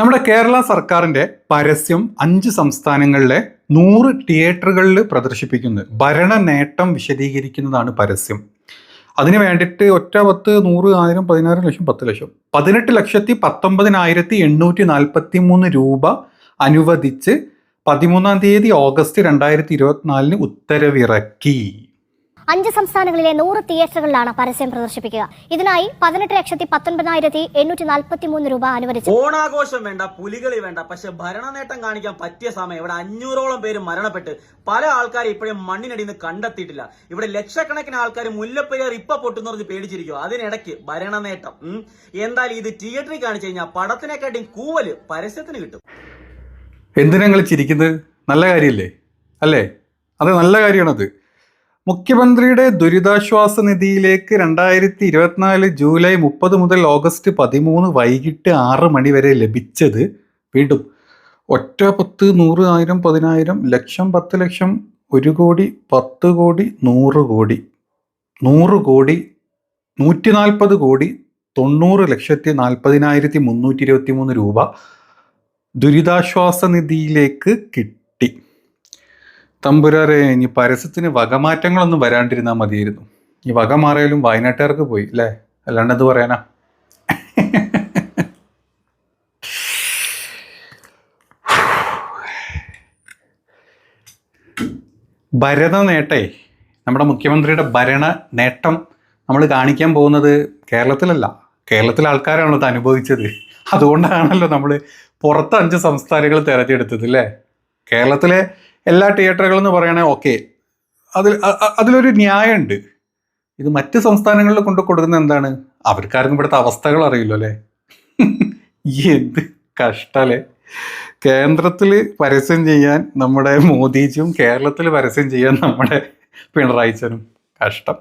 നമ്മുടെ കേരള സർക്കാരിന്റെ പരസ്യം അഞ്ച് സംസ്ഥാനങ്ങളിലെ നൂറ് തിയേറ്ററുകളിൽ പ്രദർശിപ്പിക്കുന്നത് ഭരണ നേട്ടം വിശദീകരിക്കുന്നതാണ് പരസ്യം. അതിന് വേണ്ടിയിട്ട് ഒറ്റ പത്ത് നൂറ് ആയിരം പതിനായിരം ലക്ഷം പത്ത് ലക്ഷം. പതിനെട്ട് ലക്ഷത്തി പത്തൊമ്പതിനായിരത്തി എണ്ണൂറ്റി നാൽപ്പത്തി മൂന്ന് രൂപ അനുവദിച്ച് പതിമൂന്നാം തീയതി ഓഗസ്റ്റ് രണ്ടായിരത്തി ഇരുപത്തിനാലിന് ഉത്തരവിറക്കി. അഞ്ച് സംസ്ഥാനങ്ങളിലെ നൂറ് തിയേറ്ററുകളിലാണ് പരസ്യം പ്രദർശിപ്പിക്കുക. ഇതിനായി പതിനെട്ട് ലക്ഷത്തി പത്തൊൻപതിനായിരത്തി എണ്ണൂറ്റി നാൽപ്പത്തി മൂന്ന് രൂപ അനുവദിച്ചു. ഓണാഘോഷം വേണ്ട പുലികളി വേണ്ട പക്ഷെ ഭരണ നേട്ടം കാണിക്കാൻ പറ്റിയ സമയം. ഇവിടെ അഞ്ഞൂറോളം പേര് മരണപ്പെട്ട്. പല ആൾക്കാരെ ഇപ്പോഴും മണ്ണിനടിയിൽ നിന്ന് കണ്ടെത്തിയിട്ടില്ല. ഇവിടെ ലക്ഷക്കണക്കിന് ആൾക്കാർ മുല്ലപ്പെരിയാർ ഇപ്പൊ പൊട്ടുന്ന പറഞ്ഞ് പേടിച്ചിരിക്കും അതിനിടയ്ക്ക് ഭരണ നേട്ടം എന്തായാലും ഇത് തിയേറ്ററിൽ കാണിച്ചു കഴിഞ്ഞാൽ പടത്തിനെക്കാട്ടിയും കൂവൽ പരസ്യത്തിന് കിട്ടും. എന്തിനാ നിങ്ങൾ ചിരിക്കുന്നത് നല്ല കാര്യമില്ലേ? അല്ലേ? അത് നല്ല കാര്യമാണത്. മുഖ്യമന്ത്രിയുടെ ദുരിതാശ്വാസ നിധിയിലേക്ക് രണ്ടായിരത്തി ഇരുപത്തിനാല് ജൂലൈ മുപ്പത് മുതൽ ഓഗസ്റ്റ് പതിമൂന്ന് വൈകിട്ട് ആറ് മണി വരെ ലഭിച്ചത് വീണ്ടും ഒറ്റ പത്ത് നൂറ് ആയിരം പതിനായിരം ലക്ഷം പത്ത് ലക്ഷം ഒരു കോടി പത്ത് കോടി നൂറ് കോടി നൂറ് കോടി നൂറ്റി നാൽപ്പത് കോടി തൊണ്ണൂറ് ലക്ഷത്തി നാൽപ്പതിനായിരത്തി മുന്നൂറ്റി ഇരുപത്തി മൂന്ന് രൂപ ദുരിതാശ്വാസ നിധിയിലേക്ക് കിട്ടി. തമ്പുരാരെ ഇനി പരസ്യത്തിന് വകമാറ്റങ്ങളൊന്നും വരാണ്ടിരുന്നാൽ മതിയായിരുന്നു. ഈ വക മാറിയാലും വയനാട്ടുകാർക്ക് പോയി അല്ലേ? അല്ലാണ്ട് എന്ത് പറയാനാ? ഭരണ നേട്ടേ നമ്മുടെ മുഖ്യമന്ത്രിയുടെ ഭരണ നേട്ടം നമ്മൾ കാണിക്കാൻ പോകുന്നത് കേരളത്തിലല്ല. കേരളത്തിലെ ആൾക്കാരാണല്ലോ അത് അനുഭവിച്ചത്. അതുകൊണ്ടാണല്ലോ നമ്മൾ പുറത്ത് അഞ്ച് സംസ്ഥാനങ്ങൾ തിരഞ്ഞെടുത്തത് അല്ലേ? കേരളത്തിലെ എല്ലാ തിയേറ്ററുകളെന്ന് പറയണേ ഓക്കെ അതിൽ അതിലൊരു ന്യായമുണ്ട് ഇത് മറ്റ് സംസ്ഥാനങ്ങളിൽ കൊണ്ട് കൊടുക്കുന്ന എന്താണ്? അവർക്കാർക്കും ഇവിടുത്തെ അവസ്ഥകൾ അറിയില്ലോ അല്ലേ? എന്ത് കഷ്ടല്ലേ? കേന്ദ്രത്തിൽ പരസ്യം ചെയ്യാൻ നമ്മുടെ മോദിജിയും കേരളത്തിൽ പരസ്യം ചെയ്യാൻ നമ്മുടെ പിണറായിച്ചനും കഷ്ടം.